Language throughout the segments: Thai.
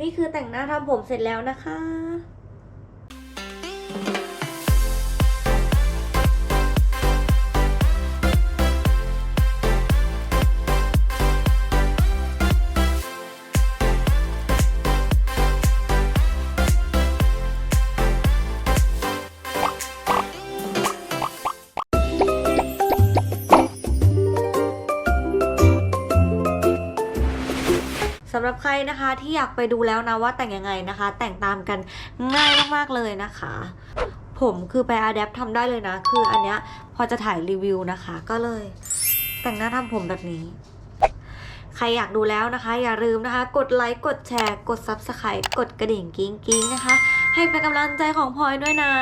นี่คือแต่งหน้าทำผมเสร็จแล้วนะคะ หรับใครนะคะที่อยากไปดูแล้วนะว่าแต่งยังไงนะคะ แต่งตามกันง่ายมากๆเลยนะคะ ผมคือไปอา d ด p t ทำได้เลยนะ คืออันเนี้ยพอจะถ่ายรีวิวนะคะ ก็เลย แต่งหน้าทำผมแบบนี้ ใครอยากดูแล้วนะคะ อย่าลืมนะคะ กดไลค์กดแชร์กด Subscribe กดกระดิ่งกิ้งกิ้งนะคะ ให้เป็นกำลังใจของพลอยด้วยนะ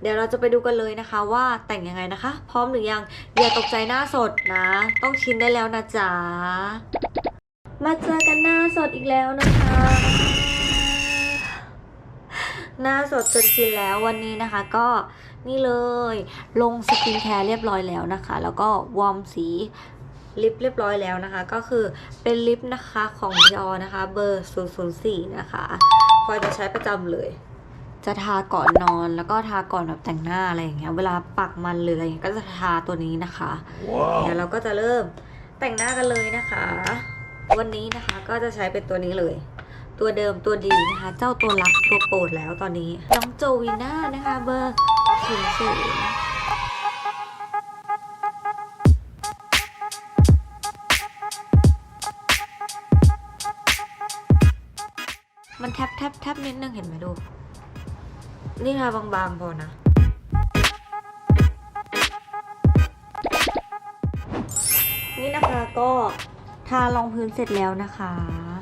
เดี๋ยวเราจะไปดูกันเลยนะคะ ว่าแต่งยังไงนะคะ พร้อมหรือยังอย่าตกใจหน้าสดนะ ต้องชินได้แล้วนะจ๊ะ มาเจอกันหน้าสดอีกแล้วนะคะ หน้าสดจนชินแล้ววันนี้นะคะ ก็นี่เลยลงสกินแคร์เรียบร้อยแล้วนะคะ แล้วก็วอร์มสีลิปเรียบร้อยแล้วนะคะ ก็คือเป็นลิปนะคะของ Dior นะคะ เบอร์ 004 นะคะพลอยจะใช้ประจำเลย จะทาก่อนนอนแล้วก็ทาก่อนแบบแต่งหน้าอะไรอย่างเงี้ยเวลาปักมันหรืออะไรอย่างเงี้ยก็จะทาตัวนี้นะคะเดี๋ยวเราก็จะเริ่มแต่งหน้ากันเลยนะคะ วันนี้นะคะก็จะใช้เป็นตัวนี้เลย ตัวเดิมตัวดีนะคะ เจ้าตัวรักตัวโปรดแล้วตอนนี้ น้องโจวีน่านะคะเบอร์ศูนย์ศูนย์มันแทบแทบแทบนิดนึงเห็นไหมดูนี่ทาบางๆพอนะนี่นะคะก็ารองพื้นเสร็จแล้วนะคะ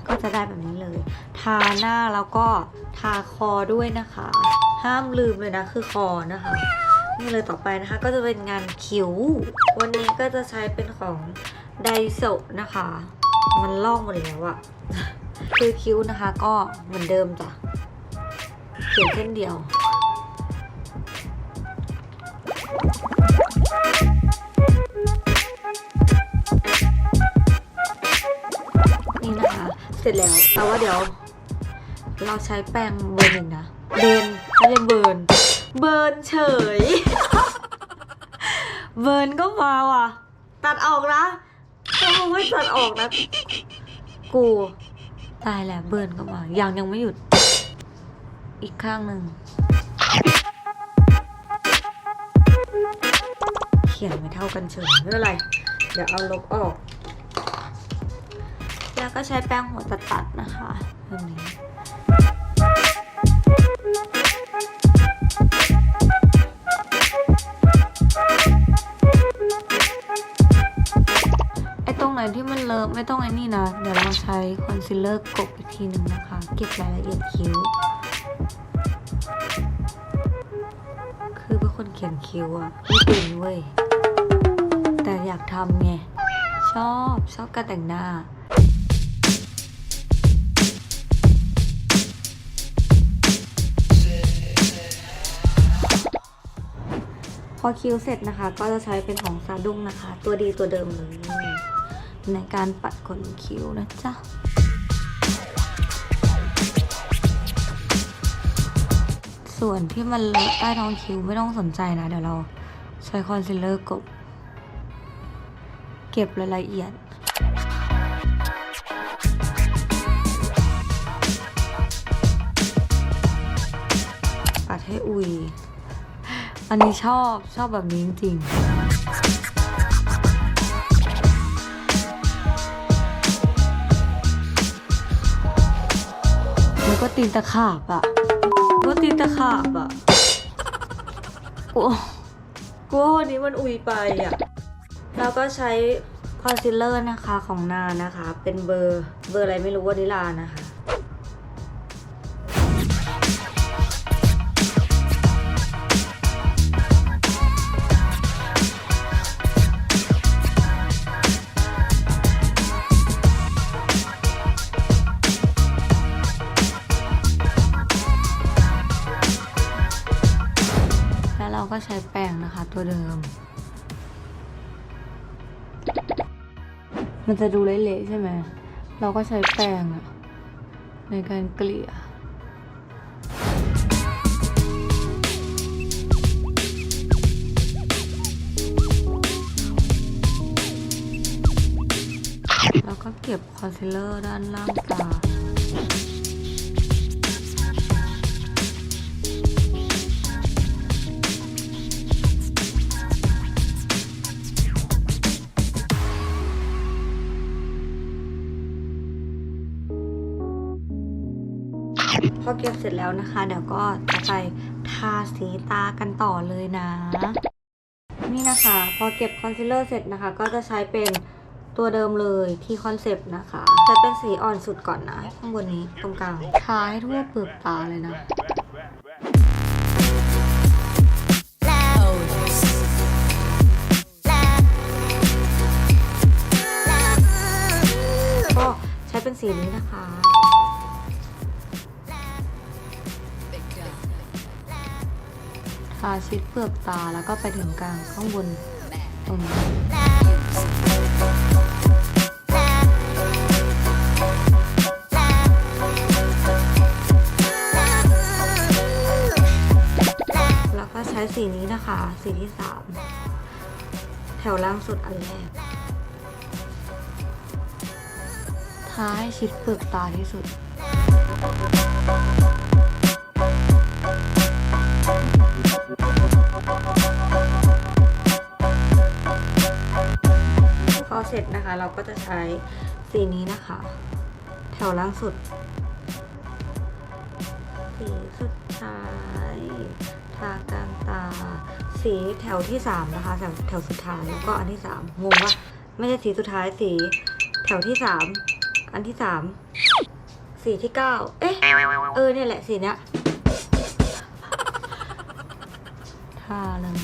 ก็จะได้แบบนี้เลย ทาหน้าแล้วก็ทาคอด้วยนะคะ ห้ามลืมเลยนะคือคอนะคะนี่เลยต่อไปนะคะ ก็จะเป็นงานคิ้ว วันนี้ก็จะใช้เป็นของไดโซนะคะ มันลอกหมดแล้วอะคือคิ้วนะคะก็เหมือนเดิมจ้ะเขียนเส้นเดียวนี่ เสร็จแล้ว แต่ว่าเดี๋ยว เราใช้แป้งเบอร์หนึ่งนะเบิร์นไม่ใช่เบิร์นเบิร์นเฉย เบิร์นก็มาว่ะ ตัดออกนะถ้ามึงไม่ตัดออกนะ กูตายแหล้วเบิร์นก็มา ยังยังไม่หยุด อีกข้างหนึ่ง เขียนไม่เท่ากันเฉยไม่เป็นไร เดี๋ยวเอาลบออก แล้วก็ใช้แป้งหัวตัดตัดนะคะแบบนี้ไอ้ตรงไหนที่มันเลอะไม่ต้องไอ้นี่นะ เดี๋ยวเราใช้คอนซีลเลอร์กบอีกทีหนึ่งนะคะ เก็บรายละเอียดคิ้ว คือเป็นคนเขียนคิ้วอะไม่เป็นเว้ย แต่อยากทำไง ชอบชอบการแต่งหน้า อคิ้วเสร็จนะคะ ก็จะใช้เป็นของซาดุ้งนะคะ ตัวดีตัวเดิมเลยในการปัดขนคิ้วนะจ๊ะส่วนที่มันเลอะใต้ท้องคิ้วไม่ต้องสนใจนะ เดี๋ยวเราใช้คอนซีลเลอร์กบ เก็บรายละเอียดปัดให้อุย อันนี้ชอบชอบแบบนี้จริงๆแล้วก็ตีนตะขาบอะก็ตีนตะขาบอะโอ้กูว่าวันนี้มันอุยไปอะแล้วก็ใช้คอนซีลเลอร์นะคะของนานะคะ เป็นเบอร์เบอร์อะไรไม่รู้วานิลานะคะ ตัวเดิม มันจะดูเละๆใช่ไหม เราก็ใช้แป้งอะในการเกลี่ยแล้วก็เก็บคอนซีลเลอร์ด้านล่างตา เก็บเสร็จแล้วนะคะ เดี๋ยวก็จะไปทาสีตากันต่อเลยนะ นี่นะคะ พอเก็บคอนซีลเลอร์เสร็จนะคะ ก็จะใช้เป็นตัวเดิมเลยที่คอนเซปต์นะคะใช้เป็นสีอ่อนสุดก่อนนะ ข้างบนนี้ตรงกลางทาให้ทั่วเปลือกตาเลยนะก็ใช้เป็นสีนี้นะคะ ทาชิดเปลือกตาแล้วก็ไปถึงกลางข้างบนตรงนี้แล้วก็ใช้สีนี้นะคะ สีที่สามแถวล่างสุดอันแรกท้าให้ชิดเปลือกตาที่สุด พอเสร็จนะคะเราก็จะใช้สีนี้นะคะ แถวล่างสุด สีสุดท้ายทากลางตา สีแถวที่สามนะคะ แถวแถวสุดท้ายแล้วก็อันที่สามงงว่าไม่ใช่สีสุดท้ายสีแถวที่สามอันที่สามสีที่เก้าเอ๊ะ เออเนี่ยแหละสีเนี้ย ทาเลย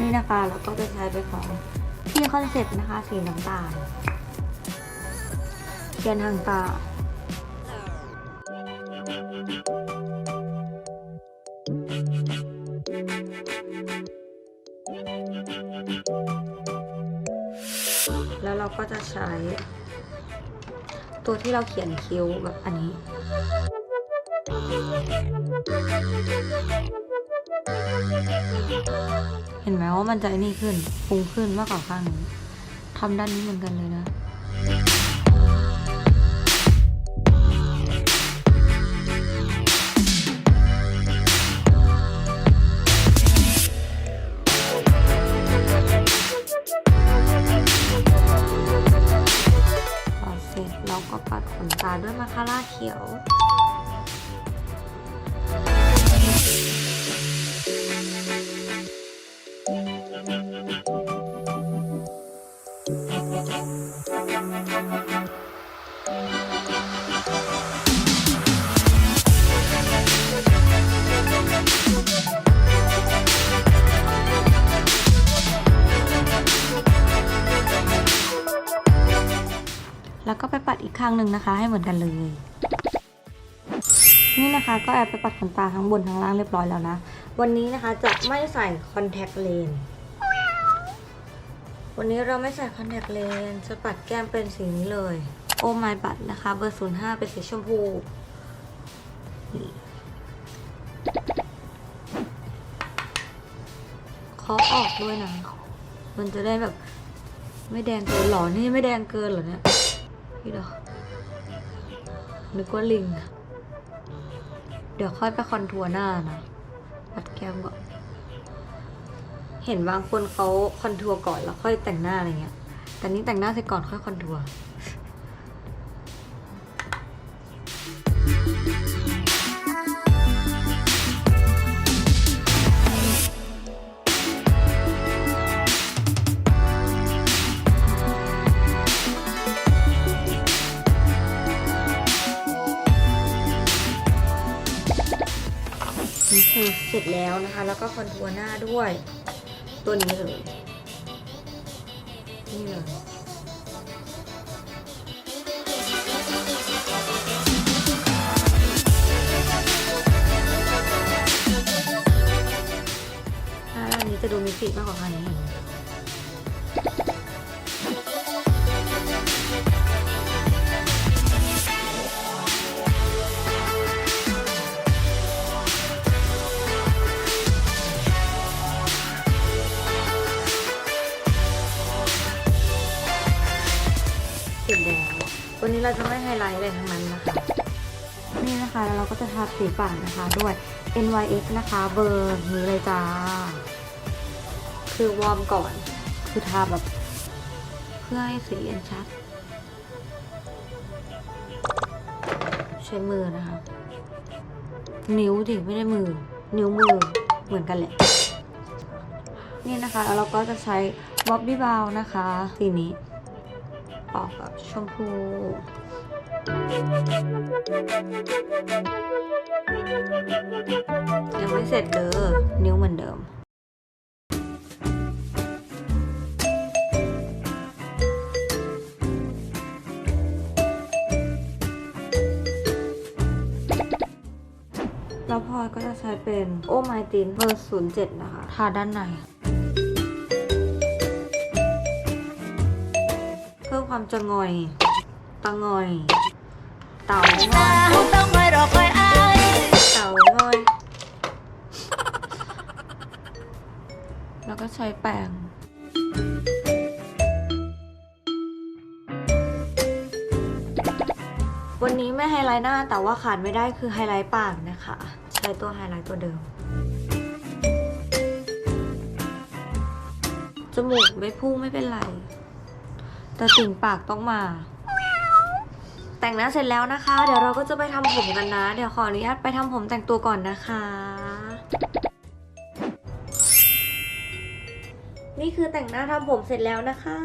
นี่นะคะแล้วก็จะใช้เป็นของที่คอนเซ็ปต์นะคะสีน้ำตาลเขียนทางตา แล้วเราก็จะใช้ ตัวที่เราเขียนคิ้วแบบอันนี้ เห็นไหมว่ามันจะนี่ขึ้นฟุ้งขึ้นมากกว่าข้างนี้ทำด้านนี้เหมือนกันเลยนะ ขียวแล้วก็ไปปัดอีกข้างหนึ่งนะคะ ให้เหมือนกันเลย นี่นะคะก็แอบไปปัดขนตาทั้งบนทั้งล่างเรียบร้อยแล้วนะ วันนี้นะคะจะไม่ใส่คอนแทคเลนส์วันนี้เราไม่ใส่คอนแทคเลนส์จะปัดแก้มเป็นสีนี้เลย โอ้ไมบัตนะคะ เบอร์ศูนย์ห้าเป็นสีชมพูนี่เคาะออกด้วยนะ มันจะได้แบบไม่แดงเกินหรอ นี่ไม่แดงเกินหรอเนี่ย พี่ดอกนึกว่าลิงอะ เดี๋ยวค่อยไปคอนทัวร์หน้านะปัดแก้มก่อน เห็นบางคนเขาคอนทัวร์ก่อนแล้วค่อยแต่งหน้าอะไรเงี้ย แต่นี่แต่งหน้าเสร็จก่อนค่อยคอนทัวร์ เสร็จแล้วนะคะ แล้วก็คอนทัวร์หน้าด้วย ตัวนี้เลยนี่เลยอันนี้จะดูมีสีมากกว่าอันนี้เนไหม เราจะไม่ไฮไลท์เลยทั้งนั้นนะคะนี่นะคะแล้วเราก็จะทาสีปากนะคะด้วย NYX นะคะเบอร์นี้เลยจ้า คือวอร์มก่อน คือทาแบบ เพื่อให้สีเอ็นชัด ใช้มือนะคะ นิ้วดิไม่ได้มือ นิ้วมือเหมือนกันแหละ นี่นะคะแล้วเราก็จะใช้บ๊อบบี้บาวนะคะสีนี้ออกแบบชมพู ยังไม่เสร็จเด้อนิ้วเหมือนเดิม แล้วพลอยก็จะใช้เป็นโอไมตินเบอร์ศูนย์เจ็ดนะคะ ทาด้านในเพิ่มความจะงอยตะงอย เต่างอยต้องอยรอคอยอายเต่างอย แล้วก็ใช้แป้งวันนี้ไม่ไฮไลท์หน้าแต่ว่าขาดไม่ได้คือไฮไลท์ปากนะคะ ใช้ตัวไฮไลท์ตัวเดิม จมูกไม่พุ่งไม่เป็นไร แต่ติ่งปากต้องมา แต่งหน้าเสร็จแล้วนะคะ เดี๋ยวเราก็จะไปทำผมกันนะ เดี๋ยวขออนุญาตไปทำผมแต่งตัวก่อนนะคะ นี่คือแต่งหน้าทำผมเสร็จแล้วนะคะ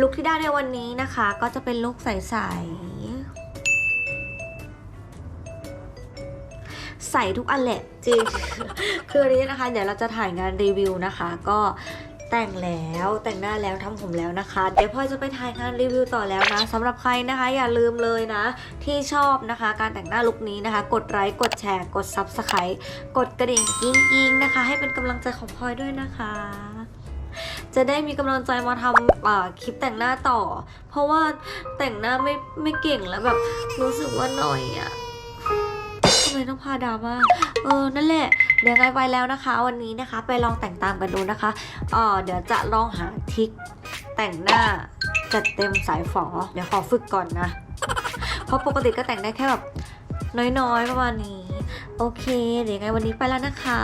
ลุคที่ได้ในวันนี้นะคะ ก็จะเป็นลุคใสๆใส่ทุกอันแหละจริง คือวันนี้นะคะ เดี๋ยวเราจะถ่ายงานรีวิวนะคะ ก็แต่งแล้วแต่งหน้าแล้วทำผมแล้วนะคะ เดี๋ยวพลอยจะไปถ่ายงานรีวิวต่อแล้วนะสำหรับใครนะคะ อย่าลืมเลยนะ ที่ชอบนะคะ การแต่งหน้าลุคนี้นะคะ กดไลค์กดแชร์ กด Subscribe กดกระดิ่งกิ้งกิ้งๆนะคะ ให้เป็นกำลังใจของพลอยด้วยนะคะ จะได้มีกำลังใจมาทำอ่าคลิปแต่งหน้าต่อ เพราะว่าแต่งหน้าไม่ไม่เก่งแล้วแบบรู้สึกว่าหน่อยอะทำไมต้องพาดราม่าเออนั่นแหละเดี๋ยวไงไปแล้วนะคะ วันนี้นะคะไปลองแต่งตามกันดูนะคะเออเดี๋ยวจะลองหาทริคแต่งหน้าจัดเต็มสายฝอ เดี๋ยวขอฝึกก่อนนะ เพราะปกติก็แต่งได้แค่แบบน้อยๆประมาณนี้ โอเค เดี๋ยวยังไงวันนี้ไปแล้วนะคะ